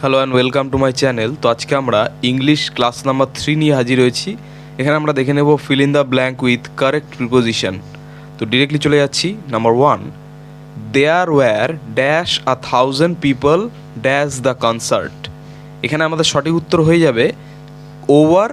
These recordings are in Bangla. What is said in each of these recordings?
Hello and welcome to my channel তো আজকে আমরা ইংলিশ ক্লাস নাম্বার থ্রি নিয়ে হাজির হয়েছি। এখানে আমরা দেখে নেব fill in the blank with correct preposition তো ডিরেক্টলি চলে যাচ্ছি number one there were dash a thousand people dash the concert এখানে আমাদের সঠিক উত্তর হয়ে যাবে ওভার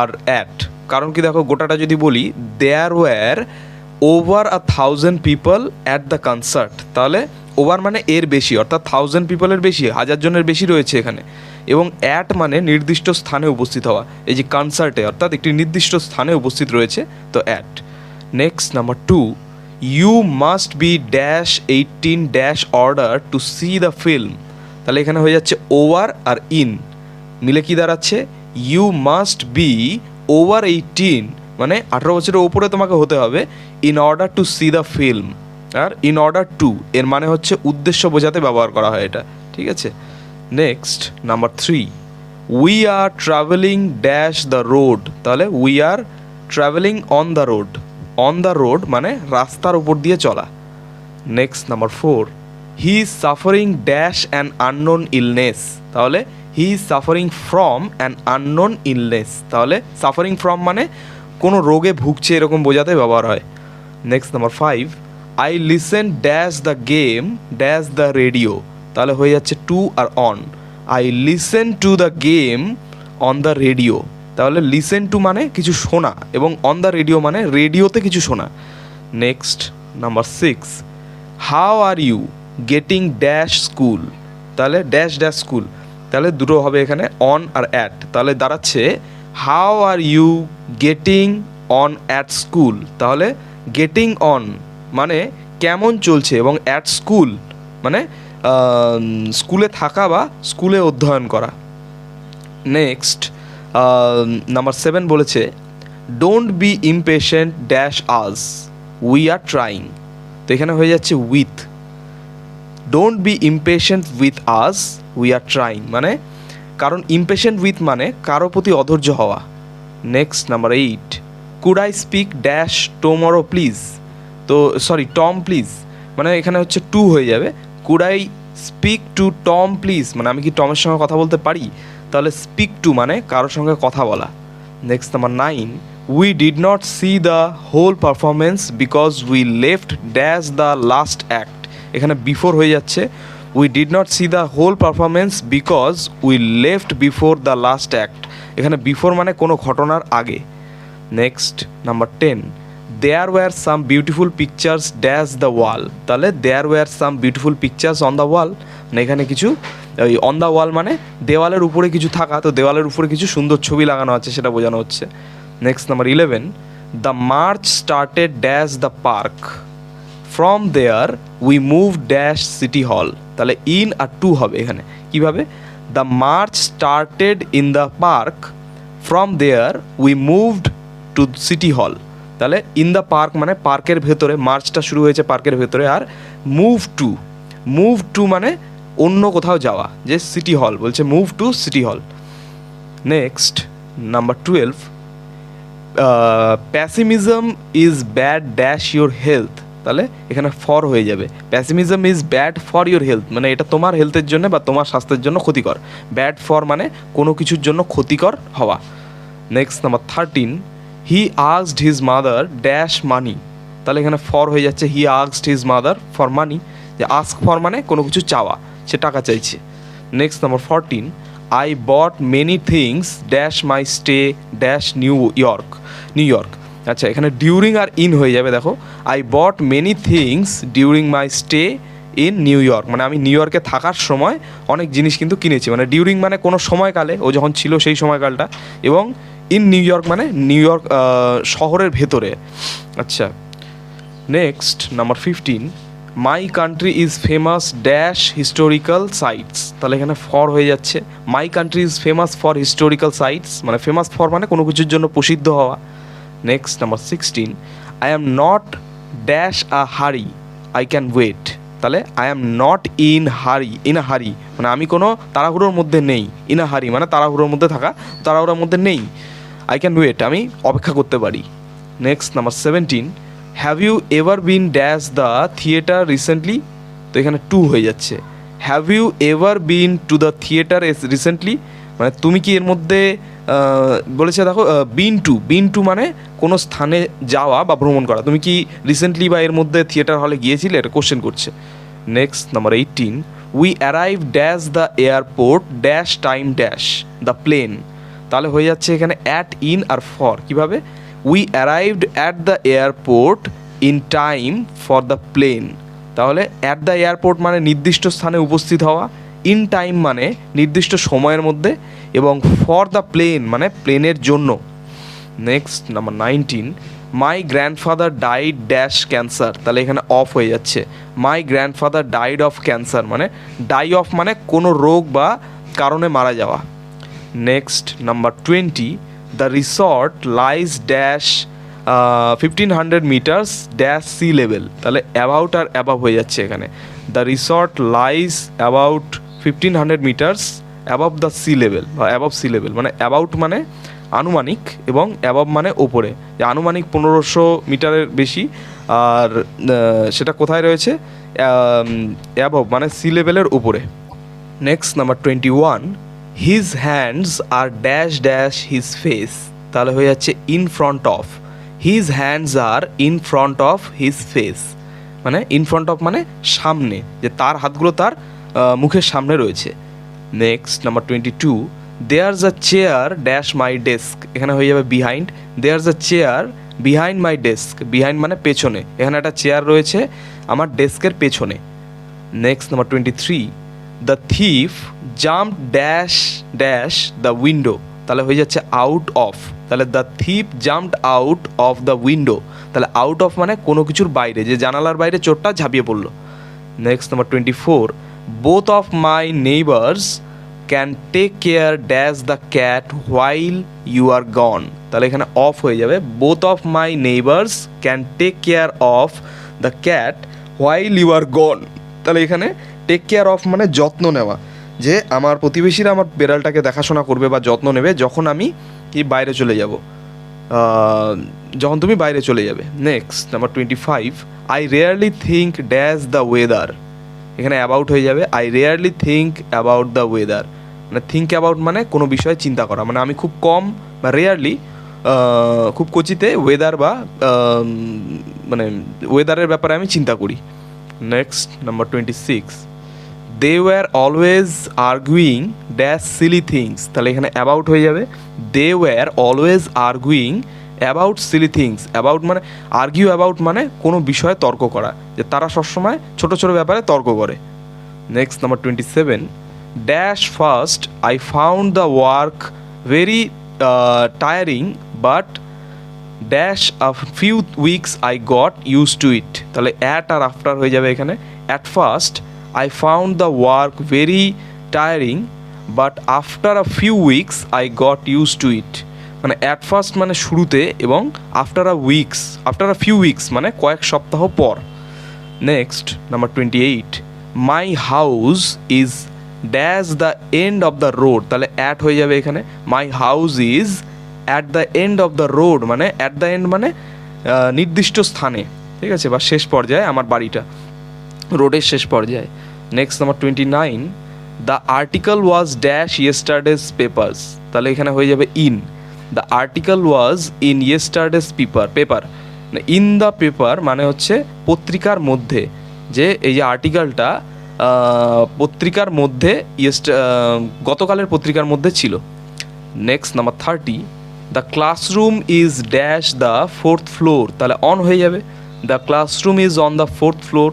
আর অ্যাট কারণ কি দেখো, গোটাটা যদি বলি there were over a thousand people at the concert তাহলে ওভার মানে এর বেশি, অর্থাৎ থাউজেন্ড পিপলের বেশি, হাজার জনের বেশি রয়েছে এখানে। এবং অ্যাট মানে নির্দিষ্ট স্থানে উপস্থিত হওয়া, এই যে কনসার্টে অর্থাৎ একটি নির্দিষ্ট স্থানে উপস্থিত রয়েছে, তো at next number two you must be dash eighteen dash order to see the film তাহলে এখানে হয়ে যাচ্ছে ওভার আর ইন মিলে কি দাঁড়াচ্ছে? You must be over eighteen মানে আঠারো বছরের ওপরে তোমাকে হতে হবে in order to see the film R in order to এর মানে হচ্ছে উদ্দেশ্য বোঝাতে ব্যবহার করা হয় এটা, ঠিক আছে? Next number three we are traveling dash the road তাহলে we are traveling on the road on the road মানে রাস্তার উপর দিয়ে চলা। Next number four he is suffering dash an unknown illness তাহলে he is suffering from an unknown illness তাহলে সাফারিং ফ্রম মানে কোনো রোগে ভুগছে এরকম বোঝাতে ব্যবহার হয়। Next number five I listen dash the game dash the radio তাহলে হয়ে যাচ্ছে to R on I listen to the game on the radio তাহলে লিসেন টু মানে কিছু শোনা এবং অন দ্য রেডিও মানে রেডিওতে কিছু শোনা। Next number six how are you getting dash school তাহলে ড্যাশ ড্যাশ স্কুল তাহলে দুটো হবে এখানে অন আর অ্যাট তাহলে দাঁড়াচ্ছে how are you getting on at school তাহলে গেটিং অন মানে কেমন চলছে এবং অ্যাট স্কুল মানে স্কুলে থাকা বা স্কুলে অধ্যয়ন করা। নেক্সট নাম্বার সেভেন বলেছে don't be impatient dash us we are trying তো এখানে হয়ে যাচ্ছে with don't be impatient with us we are trying মানে কারণ ইমপেশেন্ট উইথ মানে কারও প্রতি অধৈর্য হওয়া। Next number eight could I speak dash tomorrow please তো সরি টম প্লিজ মানে এখানে হচ্ছে টু হয়ে যাবে। Could I speak to Tom please মানে আমি কি টমের সঙ্গে কথা বলতে পারি? তাহলে স্পিক টু মানে কারোর সঙ্গে কথা বলা। Next number nine we did not see the whole performance because we left dash the last act এখানে বিফোর হয়ে যাচ্ছে। We did not see the whole performance because we left before the last act এখানে বিফোর মানে কোনো ঘটনার আগে। Next number ten there were some beautiful pictures dash the wall তাহলে there were some beautiful pictures on the wall এখানে কিছু ওই অন দ্য ওয়াল মানে দেওয়ালের উপরে কিছু থাকা, তো দেওয়ালের উপরে কিছু সুন্দর ছবি লাগানো আছে সেটা বোঝানো হচ্ছে। Next number eleven the march started dash the park from there we move dash city hall তাহলে ইন আর টু হবে এখানে। কীভাবে? The march started in the park from there we moved to city hall তাহলে ইন দ্য পার্ক মানে পার্কের ভেতরে মার্চটা শুরু হয়েছে পার্কের ভেতরে আর মুভ টু মুভ টু মানে অন্য কোথাও যাওয়া, যে সিটি হল বলছে move to city hall next number twelve pessimism is bad dash your health তাহলে এখানে ফর হয়ে যাবে। Pessimism is bad for your health মানে এটা তোমার হেলথের জন্য বা তোমার স্বাস্থ্যের জন্য ক্ষতিকর। ব্যাড ফর মানে কোনো কিছুর জন্য ক্ষতিকর হওয়া। Next number thirteen he asked his mother dash money তাহলে এখানে ফর হয়ে যাচ্ছে he asked his mother for money যে আস্ক ফর মানে কোনো কিছু চাওয়া, সে টাকা চাইছে। Next number fourteen I bought many things dash my stay dash New York New York আচ্ছা এখানে ডিউরিং আর ইন হয়ে যাবে, দেখো। I bought many things during my stay in New York মানে আমি নিউ ইয়র্কে থাকার সময় অনেক জিনিস কিন্তু কিনেছি। মানে ডিউরিং মানে কোনো সময়কালে, ও যখন ছিল সেই সময়কালটা। এবং ইন নিউ ইয়র্ক মানে নিউ ইয়র্ক শহরের ভেতরে। আচ্ছা next, number fifteen my country is famous dash historical sites তাহলে এখানে ফর হয়ে যাচ্ছে। My country is famous for historical sites মানে ফেমাস ফর মানে কোনো কিছুর জন্য প্রসিদ্ধ হওয়া। Next number sixteen I am not dash a hurry I can wait তাহলে I am not in hurry in a hurry মানে আমি কোনো তাড়াহুড়োর মধ্যে নেই ইন আ হারি মানে তাড়াহুড়োর মধ্যে থাকা, তাড়াহুড়োর মধ্যে নেই। আই ক্যান ওয়েট আমি অপেক্ষা করতে পারি। Next number seventeen have you ever been dash the theatre recently তো এখানে টু হয়ে যাচ্ছে। Have you ever been to the theatre S recently মানে তুমি কি এর মধ্যে বলেছে দেখো বিন টু বিন টু মানে কোনো স্থানে যাওয়া বা ভ্রমণ করা। তুমি কি রিসেন্টলি বা এর মধ্যে থিয়েটার হলে গিয়েছিলে? এটা কোশ্চেন করছে। Next number eighteen we arrive dash the airport dash time dash the plane তাহলে হয়ে যাচ্ছে এখানে অ্যাট ইন আর ফর কীভাবে? We arrived at the airport in time for the plane তাহলে অ্যাট দ্য এয়ারপোর্ট মানে নির্দিষ্ট স্থানে উপস্থিত হওয়া ইন টাইম মানে নির্দিষ্ট সময়ের মধ্যে, এবং ফর দ্য প্লেন মানে প্লেনের জন্য। Next number nineteen my grandfather died dash cancer তাহলে এখানে অফ হয়ে যাচ্ছে। My grandfather died of cancer মানে ডাই অফ মানে কোনো রোগ বা কারণে মারা যাওয়া। Next number twenty the resort lies dash fifteen hundred metres dash sea level তাহলে অ্যাবাউট আর অ্যাবাভ হয়ে যাচ্ছে এখানে। The resort lies about fifteen hundred metres above the sea level বা অ্যাবাভ সি লেভেল মানে অ্যাবাউট মানে আনুমানিক এবং অ্যাবাভ মানে ওপরে। যে আনুমানিক পনেরোশো মিটারের বেশি, আর সেটা কোথায় রয়েছে? অ্যাবাভ মানে সি লেভেলের উপরে। Next number twenty one his hands are dash dash his face তাহলে হয়ে যাচ্ছে in front of his hands are in front of his face মানে ইন ফ্রন্ট অফ মানে সামনে, যে তার হাতগুলো তার মুখের সামনে রয়েছে। Next number twenty two there's a chair dash my desk এখানে হয়ে যাবে behind there's a chair behind my desk behind মানে পেছনে। এখানে একটা চেয়ার রয়েছে আমার ডেস্কের পেছনে। Next number twenty three the thief jump dash dash the window, তাহলে হয়ে যাচ্ছে আউট অফ, তাহলে the thief jumped out of the window, তাহলে আউট অফ মানে কোনো কিছুর বাইরে, যে জানালার বাইরে চোরটা ঝাঁপিয়ে পড়ল। Next number twenty four, both of my neighbours can take care dash the cat while you are gone, তাহলে এখানে অফ হয়ে যাবে, both of my neighbours can take care of the cat while you are gone, তাহলে এখানে টেক কেয়ার অফ মানে যত্ন নেওয়া। যে আমার প্রতিবেশীরা আমার বেড়ালটাকে দেখাশোনা করবে বা যত্ন নেবে যখন আমি কি বাইরে চলে যাব। যখন তুমি বাইরে চলে যাবে। Next number twenty five I rarely think dash the weather এখানে অ্যাবাউট হয়ে যাবে। I rarely think about the weather মানে থিঙ্ক অ্যাবাউট মানে কোনো বিষয়ে চিন্তা করা। মানে আমি খুব কম বা রেয়ারলি খুব কচিতে ওয়েদার বা মানে ওয়েদারের ব্যাপারে আমি চিন্তা করি। Next number twenty six they were always arguing dash silly things তাহলে এখানে অ্যাবাউট হয়ে যাবে। They were always arguing about silly things about মানে আর্গিউ অ্যাবাউট মানে কোনো বিষয়ে তর্ক করা। যে তারা সবসময় ছোট ছোট ব্যাপারে তর্ক করে। Next number twenty seven dash first I found the work very tiring but dash a few weeks I got use to it তাহলে অ্যাট আর আফটার হয়ে যাবে এখানে। At first I found the work very tiring but after a few weeks I got use to it মানে অ্যাট ফার্স্ট মানে শুরুতে এবং after a weeks after a few weeks মানে কয়েক সপ্তাহ পর। Next number twenty eight my house is dash the end of the road তাহলে অ্যাট হয়ে যাবে এখানে। My house is at the end of the road মানে অ্যাট দ্য এন্ড মানে নির্দিষ্ট স্থানে। ঠিক আছে? বা শেষ পর্যায়ে আমার বাড়িটা। রোডের শেষ পর্যায়ে। Next number twenty nine the article was dash yesterday's papers তাহলে এখানে হয়ে যাবে in the article was in yesterday's paper paper in the paper মানে হচ্ছে পত্রিকার মধ্যে। যে এই যে আর্টিকেলটা পত্রিকার মধ্যে ইয়েস্ট গতকালের পত্রিকার মধ্যে ছিল। Next number thirty the classroom is dash the fourth floor তাহলে অন হয়ে যাবে। The classroom is on the fourth floor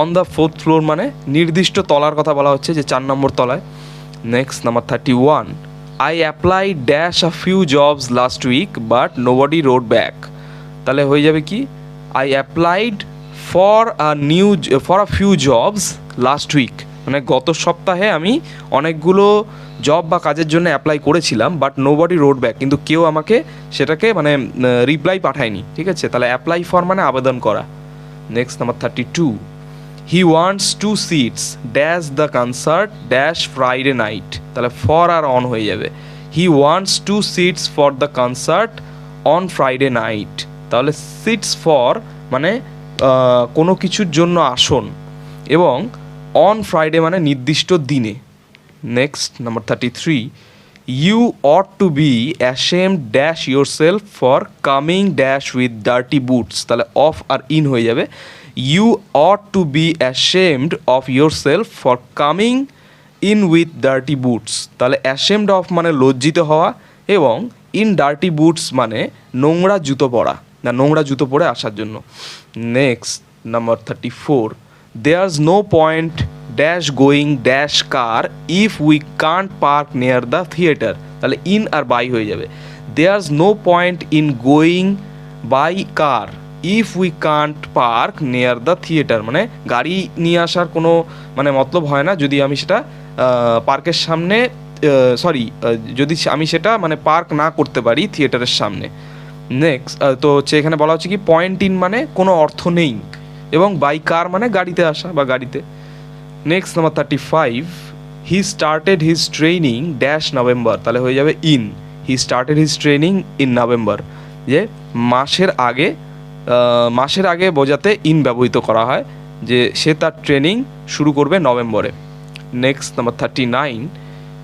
on the fourth floor মানে নির্দিষ্ট তলার কথা বলা হচ্ছে যে চার নম্বর তলায়। Next number thirty one I apply dash a few jobs last week but nobody wrote back তাহলে হয়ে যাবে কি? I applied for a new for a few jobs last week মানে গত সপ্তাহে আমি অনেকগুলো জব বা কাজের জন্য অ্যাপ্লাই করেছিলাম but nobody wrote back কিন্তু কেউ আমাকে সেটাকে মানে রিপ্লাই পাঠায়নি। ঠিক আছে? তাহলে অ্যাপ্লাই ফর মানে আবেদন করা। Next number thirty two he wants two seats dash the concert dash Friday night তাহলে ফর আর অন হয়ে যাবে। He wants two seats for the concert on Friday night তাহলে সিটস ফর মানে কোনো কিছুর জন্য আসন। এবং অন ফ্রাইডে মানে নির্দিষ্ট দিনে। Next number thirty three you ought to be ashamed dash yourself for coming dash with dirty boots তাহলে অফ আর ইন হয়ে যাবে। You ought to be ashamed of yourself for coming in with dirty boots তাহলে অ্যাশেমড অফ মানে লজ্জিত হওয়া এবং ইন ডার্টি বুটস মানে নোংরা জুতো পরা, না নোংরা জুতো পরে আসার জন্য। Next number thirty four there's no point dash going dash car if we can't park near the theatre তাহলে ইন আর বাই হয়ে যাবে। There's no point in going by car if we can't park near the theatre মানে গাড়ি নিয়ে আসার কোনো মানে মতলব হয় না যদি আমি সেটা পার্কের সামনে সরি যদি আমি সেটা মানে পার্ক না করতে পারি থিয়েটারের সামনে। নেক্সট তো হচ্ছে এখানে বলা হচ্ছে কি পয়েন্ট ইন মানে কোনো অর্থ নেই। এবং বাই কার মানে গাড়িতে আসা বা গাড়িতে। Next number thirty five he started his training dash November তাহলে হয়ে যাবে in he started his training in November যে মাসের আগে মাসের আগে বোঝাতে ইন ব্যবহৃত করা হয় যে সে তার ট্রেনিং শুরু করবে নভেম্বরে। Next number thirty nine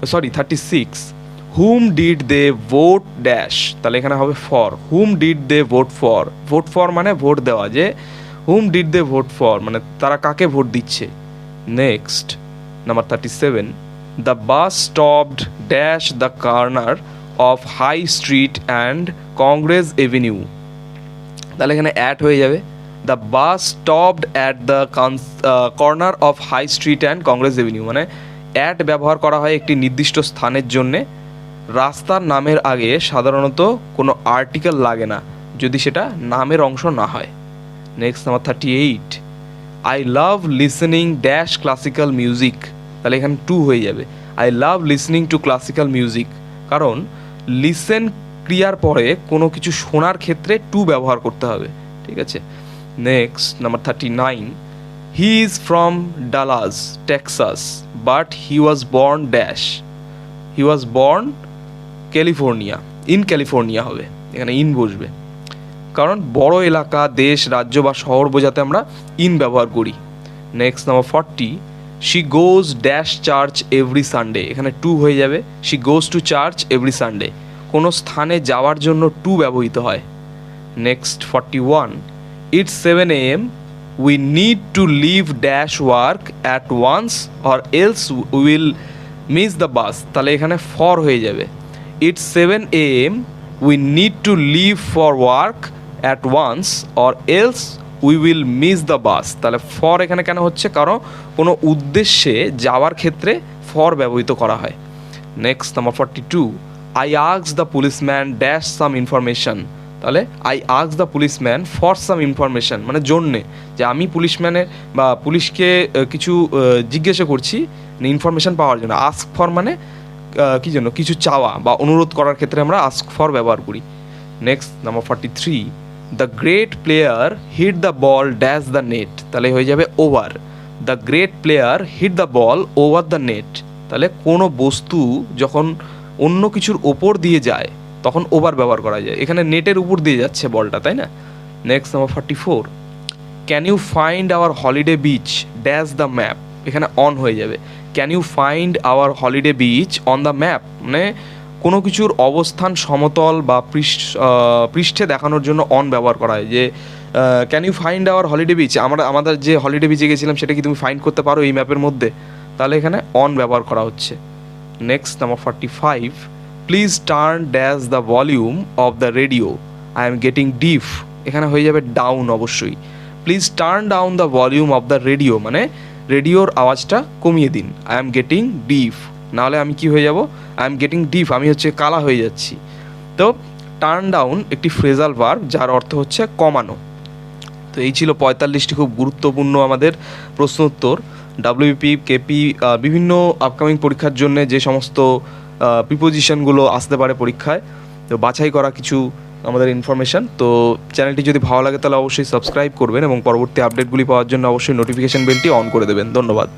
sorry thirty six whom did they vote dash তাহলে এখানে হবে for whom did they vote for vote for মানে ভোট দেওয়া যে whom did they vote for মানে তারা কাকে ভোট দিচ্ছে? Next number thirty seven the bus stopped dash the corner of High Street and Congress Avenue তাহলে এখানে অ্যাড হয়ে যাবে। The bus stopped at the corner of High Street and Congress Avenue মানে অ্যাট ব্যবহার করা হয় একটি নির্দিষ্ট স্থানের জন্যে। রাস্তার নামের আগে সাধারণত কোনো আর্টিকেল লাগে না, যদি সেটা নামের অংশ না হয়। Next number thirty eight I love listening dash classical music তাহলে এখানে টু হয়ে যাবে। I love listening to classical music কারণ লিসেন ক্রিয়ার পরে কোনো কিছু শোনার ক্ষেত্রে টু ব্যবহার করতে হবে, ঠিক আছে? Next number thirty nine he is from Dallas Texas but he was born dash he was born California in California হবে, এখানে ইন বসবে। কারণ বড় এলাকা, দেশ, রাজ্য বা শহর বোঝাতে আমরা ইন ব্যবহার করি। Next number forty she goes dash church every Sunday এখানে টু হয়ে যাবে she goes to church every Sunday কোনো স্থানে যাওয়ার জন্য টু ব্যবহৃত হয়। Next forty one it's seven AM we need to leave dash work at once or else will miss the bus তাহলে এখানে ফর হয়ে যাবে। It's seven AM we need to leave for work at once or else we will miss the bus তাহলে ফর এখানে কেন হচ্ছে? কারণ কোনো উদ্দেশ্যে যাওয়ার ক্ষেত্রে ফর ব্যবহৃত করা হয়। Next number forty two I আক্স the policeman dash some information তাহলে I আক্স the policeman for some information মানে জন্যে, যে আমি পুলিশম্যানের বা পুলিশকে কিছু জিজ্ঞাসা করছি ইনফরমেশন পাওয়ার জন্য। আস্ক ফর মানে কি জন্য কিছু চাওয়া বা অনুরোধ করার ক্ষেত্রে আমরা আস্ক ফর ব্যবহার করি। Next number forty three the great player hit the ball dash the net তাহলে হয়ে যাবে over the great player hit the ball over the net তাহলে কোনো বস্তু যখন অন্য কিছুর ওপর দিয়ে যায়, তখন ওভার ব্যবহার করা যায়। এখানে নেটের উপর দিয়ে যাচ্ছে বলটা, তাই না? Next number forty four can you find our holiday beach dash the map এখানে অন হয়ে যাবে। Can you find our holiday beach on the map মানে কোনো কিছুর অবস্থান সমতল বা পৃষ্ঠ পৃষ্ঠে দেখানোর জন্য অন ব্যবহার করা হয়। যে can you find our holiday beach আমরা, আমাদের যে হলিডে বিচে গেছিলাম, সেটা কি তুমি ফাইন্ড করতে পারো এই ম্যাপের মধ্যে? তাহলে এখানে অন ব্যবহার করা হচ্ছে। Number forty five please turn dash the volume of the radio I am getting deaf এখানে হয়ে যাবে ডাউন অবশ্যই। Please turn down the volume of the radio মানে রেডিওর আওয়াজটা কমিয়ে দিন। আই এম গেটিং ডিফ নাহলে আমি কি হয়ে যাব? আই এম গেটিং ডিফ আমি হচ্ছে কালা হয়ে যাচ্ছি। তো টার্ন ডাউন একটি ফ্রেজাল ভার্ব যার অর্থ হচ্ছে কমানো। তো এই ছিল পঁয়তাল্লিশটি খুব গুরুত্বপূর্ণ আমাদের প্রশ্ন উত্তর ডাব্লিউপি কেপি বিভিন্ন আপকামিং পরীক্ষার জন্য যে সমস্ত প্রিপোজিশনগুলো আসতে পারে পরীক্ষায়, তো বাছাই করা কিছু আমাদের ইনফরমেশান তো চ্যানেলটি যদি ভালো লাগে তাহলে অবশ্যই সাবস্ক্রাইব করবেন এবং পরবর্তী আপডেটগুলি পাওয়ার জন্য অবশ্যই নোটিফিকেশন বেলটি অন করে দেবেন। ধন্যবাদ।